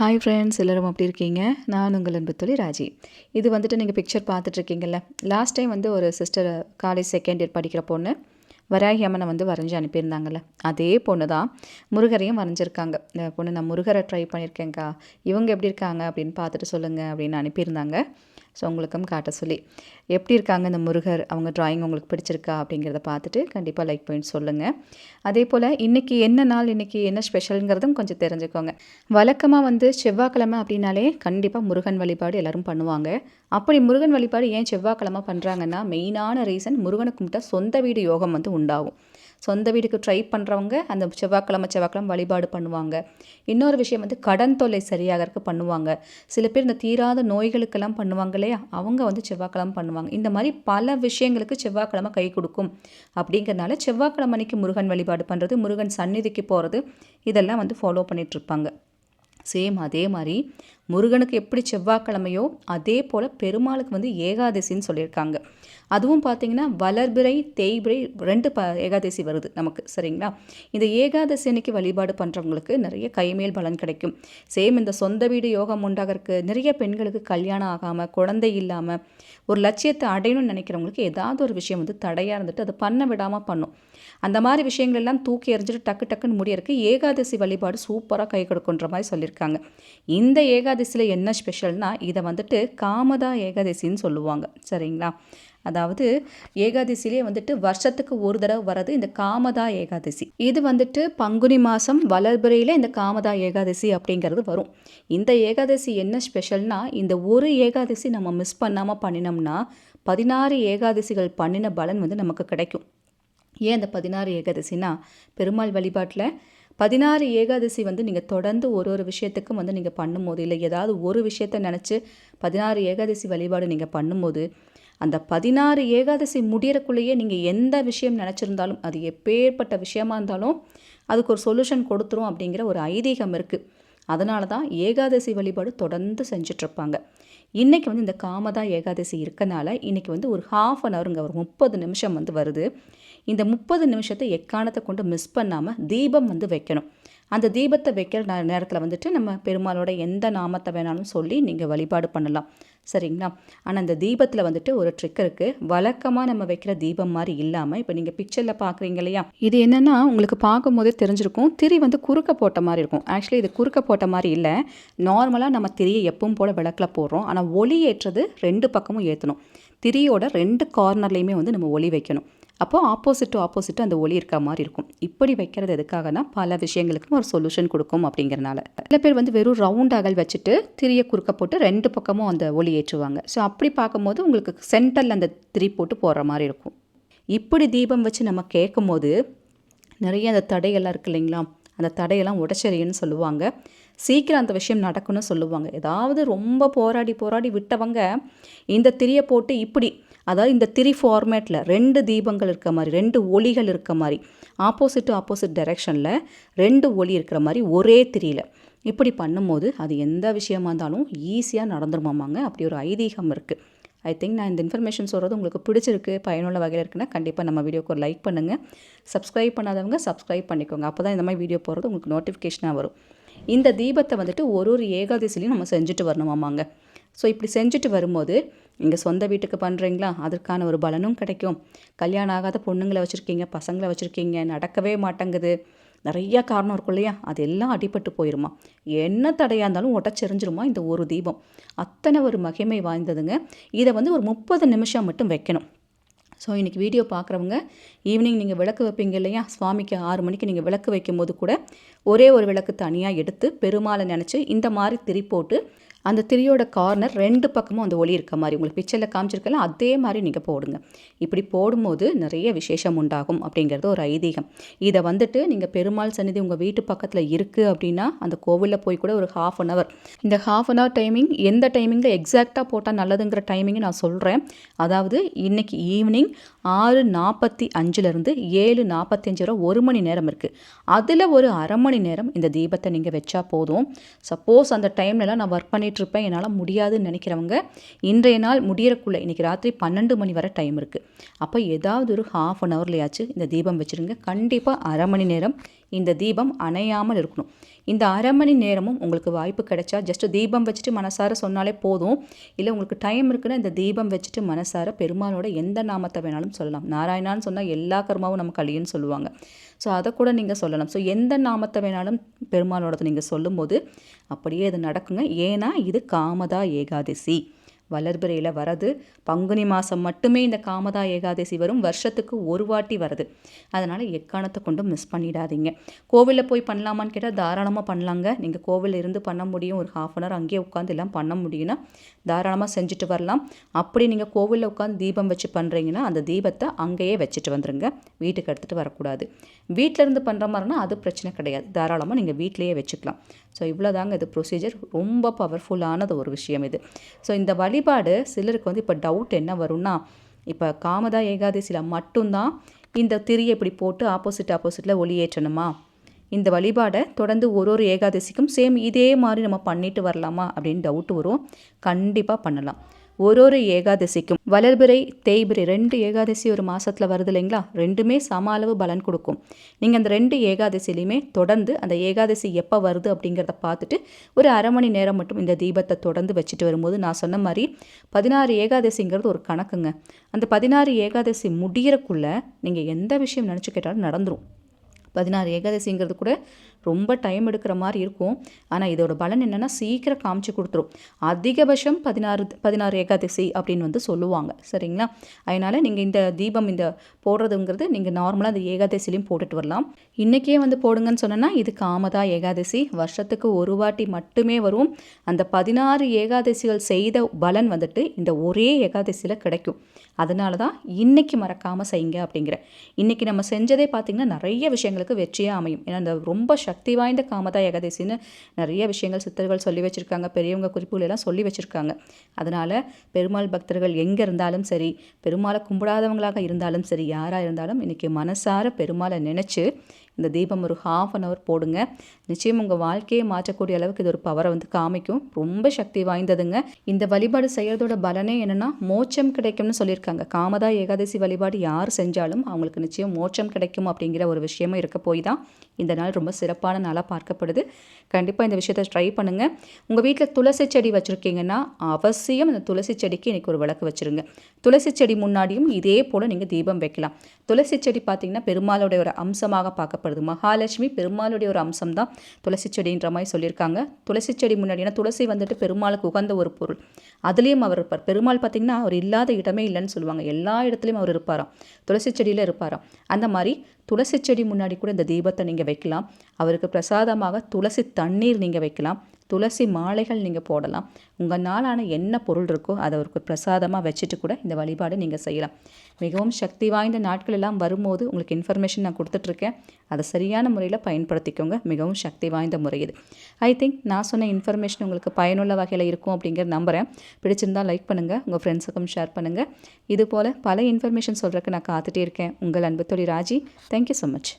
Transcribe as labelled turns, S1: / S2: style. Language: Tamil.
S1: ஹாய் ஃப்ரெண்ட்ஸ் எல்லோரும் அப்படி இருக்கீங்க? நான் உங்கள் அன்பு தொழில் ராஜி. இது வந்துட்டு நீங்கள் பிக்சர் பார்த்துட்ருக்கீங்கல்ல. லாஸ்ட் டைம் வந்து ஒரு சிஸ்டர் காலேஜ் செகண்ட் இயர் படிக்கிற பொண்ணு வராகி அம்மனை வந்து வரைஞ்சி அனுப்பியிருந்தாங்கல்ல. அதே பொண்ணு தான் முருகரையும் வரைஞ்சிருக்காங்க. இந்த பொண்ணு நான் முருகரை ட்ரை பண்ணியிருக்கேங்க்கா இவங்க எப்படி இருக்காங்க? அப்படின்னு பார்த்துட்டு சொல்லுங்கள் அப்படின்னு அனுப்பியிருந்தாங்க. ஸோ உங்களுக்கும் காட்ட சொல்லி. எப்படி இருக்காங்க இந்த முருகர்? அவங்க ட்ராயிங் உங்களுக்கு பிடிச்சிருக்கா? அப்படிங்கிறத பார்த்துட்டு கண்டிப்பாக லைக் பாயிண்ட் சொல்லுங்கள் அதே போல் இன்றைக்கி என்ன நாள்? இன்றைக்கி என்ன ஸ்பெஷலுங்கிறதும் கொஞ்சம் தெரிஞ்சுக்கோங்க. வழக்கமாக வந்து செவ்வாய்க்கிழமை அப்படின்னாலே கண்டிப்பாக முருகன் வழிபாடு எல்லோரும் பண்ணுவாங்க. அப்படி முருகன் வழிபாடு ஏன் செவ்வாய்க்கிழமை பண்ணுறாங்கன்னா மெயினான ரீசன் முருகனை கும்பிட்டா சொந்த வீடு யோகம் வந்து உண்டாகும். சொந்த வீடுக்கு ட்ரை பண்ணுறவங்க அந்த செவ்வாய்க்கிழமை செவ்வாய்க்கிழமை வழிபாடு பண்ணுவாங்க. இன்னொரு விஷயம் வந்து கடன் தொல்லை சரியாகிறதுக்கு பண்ணுவாங்க. சில பேர் இந்த தீராத நோய்களுக்கெல்லாம் பண்ணுவாங்க இல்லையா? அவங்க வந்து செவ்வாய்க்கிழமை பண்ணுவாங்க. இந்த மாதிரி பல விஷயங்களுக்கு செவ்வாய்க்கிழமை கை கொடுக்கும். அப்படிங்கிறனால செவ்வாய்க்கிழமை அன்னைக்கு முருகன் வழிபாடு பண்ணுறது முருகன் சந்நிதிக்கு போகிறது இதெல்லாம் வந்து ஃபாலோ பண்ணிகிட்ருப்பாங்க சேம் அதே மாதிரி முருகனுக்கு எப்படி செவ்வாய்க்கிழமையோ அதே போல் பெருமாளுக்கு வந்து ஏகாதசின்னு சொல்லியிருக்காங்க. அதுவும் பார்த்தீங்கன்னா வளர்பிறை தேய்பிறை ரெண்டு ப ஏகாதசி வருது நமக்கு சரிங்களா? இந்த ஏகாதசி அன்னைக்கு வழிபாடு பண்ணுறவங்களுக்கு நிறைய கைமேல் பலன் கிடைக்கும். சேம் இந்த சொந்த வீடு யோகம் உண்டாகிறதுக்கு நிறைய பெண்களுக்கு கல்யாணம் ஆகாமல் குழந்தை இல்லாமல் ஒரு லட்சியத்தை அடையணும்னு நினைக்கிறவங்களுக்கு ஏதாவது ஒரு விஷயம் வந்து தடையாக இருந்துட்டு அதை பண்ண விடாமல் பண்ணும். அந்த மாதிரி விஷயங்கள் எல்லாம் தூக்கி எறிஞ்சிட்டு டக்கு டக்குன்னு முடியறதுக்கு ஏகாதசி வழிபாடு சூப்பராக கை கொடுக்குன்ற மாதிரி சொல்லியிருக்காங்க. இந்த ஏகாதசியில் என்ன ஸ்பெஷல்னால் இதை வந்துட்டு காமதா ஏகாதசின்னு சொல்லுவாங்க. சரிங்களா? அதாவது ஏகாதசிலே வந்துட்டு வருஷத்துக்கு ஒரு தடவை வர்றது இந்த காமதா ஏகாதசி. இது வந்துட்டு பங்குனி மாதம் வளர்பிறையில் இந்த காமதா ஏகாதசி அப்படிங்கிறது வரும். இந்த ஏகாதசி என்ன ஸ்பெஷல்னால் இந்த ஒரு ஏகாதசி நம்ம மிஸ் பண்ணாமல் பண்ணினோம்னா பதினாறு ஏகாதசிகள் பண்ணின பலன் வந்து நமக்கு கிடைக்கும். ஏன் அந்த பதினாறு ஏகாதசினா பெருமாள் வழிபாட்டில் பதினாறு ஏகாதசி வந்து நீங்கள் தொடர்ந்து ஒரு ஒரு விஷயத்துக்கும் வந்து நீங்கள் பண்ணும்போது இல்லை ஏதாவது ஒரு விஷயத்த நினச்சி பதினாறு ஏகாதசி வழிபாடு நீங்கள் பண்ணும்போது அந்த பதினாறு ஏகாதசி முடியறக்குள்ளேயே நீங்கள் எந்த விஷயம் நினச்சிருந்தாலும் அது எப்பேற்பட்ட விஷயமா இருந்தாலும் அதுக்கு ஒரு சொல்யூஷன் கொடுத்துரும் அப்படிங்கிற ஒரு ஐதீகம் இருக்குது அதனால தான் ஏகாதசி வழிபாடு தொடர்ந்து செஞ்சிட்ருப்பாங்க இன்றைக்கி வந்து இந்த காமதா ஏகாதசி இருக்கனால இன்றைக்கி வந்து ஒரு ஹாஃப் அன் ஹவருங்க ஒரு முப்பது நிமிஷம் வந்து வருது. இந்த முப்பது நிமிஷத்தை எக்காரணத்தை கொண்டு மிஸ் பண்ணாமல் தீபம் வந்து வைக்கணும். அந்த தீபத்தை வைக்கிற நேரத்தில் வந்துட்டு நம்ம பெருமாளோட எந்த நாமத்தை வேணாலும் சொல்லி நீங்கள் வழிபாடு பண்ணலாம். சரிங்களா? ஆனால் அந்த தீபத்தில் வந்துட்டு ஒரு ட்ரிக் இருக்குது வழக்கமாக நம்ம வைக்கிற தீபம் மாதிரி இல்லாமல் இப்போ நீங்கள் பிக்சரில் பார்க்குறீங்க இல்லையா? இது என்னென்னா உங்களுக்கு பார்க்கும்போதே தெரிஞ்சிருக்கும். திரி வந்து குறுக்க போட்ட மாதிரி இருக்கும். ஆக்சுவலி இது குறுக்க போட்ட மாதிரி இல்லை. நார்மலாக நம்ம திரியை எப்பவும் போல் விளக்கில் போடுறோம். ஆனால் ஒளி ஏற்றது ரெண்டு பக்கமும் ஏற்றணும் திரியோட ரெண்டு கார்னர்லேயுமே வந்து நம்ம ஒளி வைக்கணும். அப்போது ஆப்போசிட் டு ஆப்போசிட் அந்த ஒளி இருக்க மாதிரி இருக்கும். இப்படி வைக்கிறது எதுக்காகனா பல விஷயங்களுக்கும் ஒரு சொல்யூஷன் கொடுக்கும் அப்படிங்கிறனால. சில பேர் வந்து வெறும் ரவுண்ட் அகல் வச்சுட்டு திரியை குறுக்க போட்டு ரெண்டு பக்கமும் அந்த ஒளி ஏற்றுவாங்க. ஸோ அப்படி பார்க்கும்போது உங்களுக்கு சென்டரில் அந்த திரி போட்டு போடுற மாதிரி இருக்கும். இப்படி தீபம் வச்சு நம்ம கேட்கும் போது நிறைய அந்த தடையெல்லாம் இருக்கு இல்லைங்களா? அந்த தடையெல்லாம் உடச்சரியன்னு சொல்லுவாங்க. சீக்கிரம் அந்த விஷயம் நடக்கும்னு சொல்லுவாங்க. ஏதாவது ரொம்ப போராடி போராடி விட்டவங்க இந்த திரியை போட்டு இப்படி அதாவது இந்த திரி ஃபார்மேட்டில் ரெண்டு தீபங்கள் இருக்க மாதிரி ரெண்டு ஒளிகள் இருக்க மாதிரி ஆப்போசிட் டு ஆப்போசிட் டைரெக்ஷனில் ரெண்டு ஒளி இருக்கிற மாதிரி ஒரே திரியில் இப்படி பண்ணும்போது அது எந்த விஷயமா இருந்தாலும் ஈஸியாக நடந்துருமாமாங்க. அப்படி ஒரு ஐதீகம் இருக்குது ஐ திங்க் நான் இந்த இன்ஃபர்மேஷன் சொல்கிறது உங்களுக்கு பிடிச்சிருக்கு பயனுள்ள வகையில் இருக்குன்னா கண்டிப்பாக நம்ம வீடியோக்கு ஒரு லைக் பண்ணுங்கள் சப்ஸ்கிரைப் பண்ணாதவங்க சப்ஸ்கிரைப் பண்ணிக்கோங்க. அப்போ தான் இந்த மாதிரி வீடியோ போகிறது உங்களுக்கு நோட்டிஃபிகேஷனாக வரும். இந்த தீபத்தை வந்துட்டு ஒரு ஒரு ஏகாதசிலையும் நம்ம செஞ்சுட்டு வரணுமாமாங்க. ஸோ இப்படி செஞ்சுட்டு வரும்போது இங்கே சொந்த வீட்டுக்கு பண்ணுறீங்களா அதற்கான ஒரு பலனும் கிடைக்கும். கல்யாணம் ஆகாத பொண்ணுங்களை வச்சுருக்கீங்க பசங்களை வச்சுருக்கீங்க நடக்கவே மாட்டேங்குது. நிறையா காரணம் இருக்கும் இல்லையா? அது எல்லாம் அடிபட்டு போயிருமா? என்ன தடையாக இருந்தாலும் உடச்செறிஞ்சிருமா இந்த ஒரு தீபம்? அத்தனை ஒரு மகிமை வாய்ந்ததுங்க. இதை வந்து ஒரு முப்பது நிமிஷம் மட்டும் வைக்கணும். ஸோ இன்றைக்கி வீடியோ பார்க்குறவங்க ஈவினிங் நீங்கள் விளக்கு வைப்பீங்க இல்லையா? சுவாமிக்கு ஆறு மணிக்கு நீங்கள் விளக்கு வைக்கும்போது கூட ஒரே ஒரு விளக்கு தனியாக எடுத்து பெருமாளை நினச்சி இந்த மாதிரி திரி போட்டு அந்த திரியோட கார்னர் ரெண்டு பக்கமும் அந்த ஒளி இருக்க மாதிரி உங்களுக்கு பிக்சரில் காமிச்சிருக்கலாம் அதே மாதிரி நீங்கள் போடுங்க. இப்படி போடும்போது நிறைய விசேஷம் உண்டாகும் அப்படிங்கிறது ஒரு ஐதீகம். இதை வந்துட்டு நீங்கள் பெருமாள் சன்னிதி உங்கள் வீட்டு பக்கத்தில் இருக்குது அப்படின்னா அந்த கோவிலில் போய் கூட ஒரு ஹாஃப் அன் ஹவர் இந்த ஹாஃப் அன் ஹவர் டைமிங் எந்த டைமிங்கில் எக்ஸாக்டாக போட்டால் நல்லதுங்கிற டைமிங்கை நான் சொல்கிறேன் அதாவது இன்றைக்கி ஈவினிங் ஆறு நாற்பத்தி அஞ்சுலேருந்து ஏழு நாற்பத்தஞ்சு வரை ஒரு மணி நேரம் இருக்குது அதில் ஒரு அரை மணி நேரம் இந்த தீபத்தை நீங்கள் வச்சா போதும். சப்போஸ் அந்த டைம்லலாம் நான் ஒர்க் பண்ணிகிட்ருப்பேன் என்னால் முடியாதுன்னு நினைக்கிறவங்க இன்றைய நாள் முடியறக்குள்ளே இன்றைக்கி ராத்திரி பன்னெண்டு மணி வரை டைம் இருக்குது அப்போ ஏதாவது ஒரு ஹாஃப் அன் ஹவர்லையாச்சும் இந்த தீபம் வச்சுருங்க. கண்டிப்பாக அரை மணி நேரம் இந்த தீபம் அணையாமல் இருக்கணும். இந்த அரை மணி நேரமும் உங்களுக்கு வாய்ப்பு கிடைச்சா ஜஸ்ட் தீபம் வச்சுட்டு மனசார சொன்னாலே போதும். இல்லை உங்களுக்கு டைம் இருக்குன்னா இந்த தீபம் வச்சுட்டு மனசார பெருமாளோட எந்த நாமத்தை வேணாலும் சொல்லலாம். நாராயணான்னு சொன்னால் எல்லா கர்மாவும் நமக்கு அழியுன்னு சொல்லுவாங்க. ஸோ அதை கூட நீங்கள் சொல்லலாம். ஸோ எந்த நாமத்தை வேணாலும் பெருமாளோடது நீங்கள் சொல்லும்போது அப்படியே அது நடக்குங்க. ஏன்னா இது காமதா ஏகாதசி. வளர்பிறையில் வரது. பங்குனி மாதம் மட்டுமே இந்த காமதா ஏகாதசி வரும். வருஷத்துக்கு ஒரு வாட்டி வருது. அதனால் எக்காரணத்தை கொண்டும் மிஸ் பண்ணிடாதீங்க. கோவிலில் போய் பண்ணலாமான்னு கேட்டால் தாராளமாக பண்ணலாங்க. நீங்கள் கோவிலில் இருந்து பண்ண முடியும். ஒரு ஹாஃப் அன் ஹவர் அங்கேயே உட்காந்து எல்லாம் பண்ண முடியும்னா தாராளமாக செஞ்சுட்டு வரலாம். அப்படி நீங்கள் கோவிலில் உட்காந்து தீபம் வச்சு பண்ணுறீங்கன்னா அந்த தீபத்தை அங்கேயே வச்சுட்டு வந்துருங்க. வீட்டுக்கு எடுத்துகிட்டு வரக்கூடாது. வீட்டில் இருந்து பண்ணுற மாதிரினா அது பிரச்சனை கிடையாது. தாராளமாக நீங்கள் வீட்டிலேயே வச்சுக்கலாம். ஸோ இவ்வளோதாங்க இது ப்ரொசீஜர் ரொம்ப பவர்ஃபுல்லானது ஒரு விஷயம் இது. ஸோ இந்த வழி வழிபாடு சிலருக்கு வந்து இப்போ டவுட் என்ன வரும்னா இப்போ காமதா ஏகாதசியில் மட்டும்தான் இந்த திரியை இப்படி போட்டு ஆப்போசிட் ஆப்போசிட்டில் ஒளியேற்றணுமா இந்த வழிபாடை தொடர்ந்து ஒரு ஒரு ஏகாதசிக்கும் சேம் இதே மாதிரி நம்ம பண்ணிட்டு வரலாமா அப்படின்னு டவுட் வரும். கண்டிப்பாக பண்ணலாம். ஒரு ஒரு ஏகாதசிக்கும். வளர்பிறை தேய்பிறை ரெண்டு ஏகாதசி ஒரு மாதத்தில் வருது இல்லைங்களா? ரெண்டுமே சம அளவு பலன் கொடுக்கும். நீங்கள் அந்த ரெண்டு ஏகாதசிலையுமே தொடர்ந்து அந்த ஏகாதசி எப்போ வருது அப்படிங்கிறத பார்த்துட்டு ஒரு அரை மணி நேரம் மட்டும் இந்த தீபத்தை தொடர்ந்து வச்சுட்டு வரும்போது நான் சொன்ன மாதிரி பதினாறு ஏகாதசிங்கிறது ஒரு கணக்குங்க. அந்த பதினாறு ஏகாதசி முடிகிறக்குள்ளே நீங்கள் எந்த விஷயம் நினச்சி கேட்டாலும் நடந்துடும் பதினாறு ஏகாதசிங்கிறது கூட ரொம்ப டைம் எடுக்கிற மாதிரி இருக்கும். ஆனால் இதோட பலன் என்னென்னா சீக்கிரம் காமிச்சு கொடுத்துரும். அதிகபட்சம் பதினாறு பதினாறு ஏகாதசி அப்படின்னு வந்து சொல்லுவாங்க. சரிங்களா? அதனால் நீங்கள் இந்த தீபம் இந்த போடுறதுங்கிறது நீங்கள் நார்மலாக அந்த ஏகாதசிலையும் போட்டுட்டு வரலாம். இன்றைக்கே வந்து போடுங்கன்னு சொன்னேன்னா இது காமதா ஏகாதசி. வருஷத்துக்கு ஒரு வாட்டி மட்டுமே வரும். அந்த பதினாறு ஏகாதசிகள் செய்த பலன் வந்துட்டு இந்த ஒரே ஏகாதசியில் கிடைக்கும். அதனால தான் இன்றைக்கி மறக்காமல் செய்யுங்க அப்படிங்கிற. இன்றைக்கி நம்ம செஞ்சதே பார்த்திங்கன்னா நிறைய விஷயங்களுக்கு வெற்றியாக அமையும். ஏன்னா அந்த ரொம்ப சக்தி வாய்ந்த காமதா ஏகாதசின்னு நிறைய விஷயங்கள் சித்தர்கள் சொல்லி வச்சுருக்காங்க பெரியவங்க குறிப்புகள் எல்லாம் சொல்லி வச்சுருக்காங்க. அதனால் பெருமாள் பக்தர்கள் எங்கே இருந்தாலும் சரி பெருமாளை கும்பிடாதவங்களாக இருந்தாலும் சரி யாராக இருந்தாலும் இன்றைக்கி மனசார பெருமாளை நினச்சி இந்த தீபம் ஒரு ஹாஃப் அன் ஹவர் போடுங்க. நிச்சயம் உங்கள் வாழ்க்கையை மாற்றக்கூடிய அளவுக்கு இது ஒரு பவரை வந்து காமிக்கும். ரொம்ப சக்தி வாய்ந்ததுங்க. இந்த வழிபாடு செய்கிறதோட பலனே என்னென்னா மோட்சம் கிடைக்கும்னு சொல்லியிருக்காங்க. காமதா ஏகாதசி வழிபாடு யார் செஞ்சாலும் அவங்களுக்கு நிச்சயம் மோட்சம் கிடைக்கும் அப்படிங்கிற ஒரு விஷயமும் இருக்க போய் தான் இந்த நாள் ரொம்ப சிறப்பான நாளாக பார்க்கப்படுது. கண்டிப்பாக இந்த விஷயத்தை ட்ரை பண்ணுங்கள் உங்கள் வீட்டில் துளசி செடி வச்சுருக்கீங்கன்னா அவசியம் அந்த துளசி செடிக்கு இன்றைக்கி ஒரு விளக்கு வச்சுருங்க. துளசி செடி முன்னாடியும் இதே போல் நீங்கள் தீபம் வைக்கலாம். துளசி செடி பார்த்திங்கன்னா பெருமாளுடைய ஒரு அம்சமாக பார்க்கப்படுது. மகாலட்சுமி பெருமாளுடைய ஒரு அம்சம் தான் துளசி செடின்ற மாதிரி சொல்லியிருக்காங்க. துளசி செடி முன்னாடினா துளசி வந்துட்டு பெருமாளுக்கு உகந்த ஒரு பொருள். அதுலேயும் அவர் இருப்பார். பெருமாள் பார்த்திங்கன்னா அவர் இல்லாத இடமே இல்லைன்னு சொல்லுவாங்க. எல்லா இடத்துலையும் அவர் இருப்பாராம். துளசி செடியில் இருப்பாராம். அந்த மாதிரி துளசி செடி முன்னாடி கூட இந்த தீபத்தை நீங்கள் வைக்கலாம். அவருக்கு பிரசாதமாக துளசி தண்ணீர் நீங்கள் வைக்கலாம். துளசி மாலைகள் நீங்கள் போடலாம். உங்கள் நாளான என்ன பொருள் இருக்கோ அதை ஒரு பிரசாதமாக வச்சுட்டு கூட இந்த வழிபாடு நீங்கள் செய்யலாம். மிகவும் சக்தி வாய்ந்த நாட்கள் எல்லாம் வரும்போது உங்களுக்கு இன்ஃபர்மேஷன் நான் கொடுத்துட்ருக்கேன் அதை சரியான முறையில் பயன்படுத்திக்கோங்க. மிகவும் சக்தி வாய்ந்த முறை இது. ஐ திங்க் நான் சொன்ன இன்ஃபர்மேஷன் உங்களுக்கு பயனுள்ள வகையில் இருக்கும் அப்படிங்கிற நம்புகிறேன் பிடிச்சிருந்தால் லைக் பண்ணுங்கள் உங்கள் ஃப்ரெண்ட்ஸுக்கும் ஷேர் பண்ணுங்கள் இது போல் பல இன்ஃபர்மேஷன் சொல்கிறக்கு நான் காத்துட்டே இருக்கேன். உங்கள் அன்பு தொழில் ராஜி. Thank you so much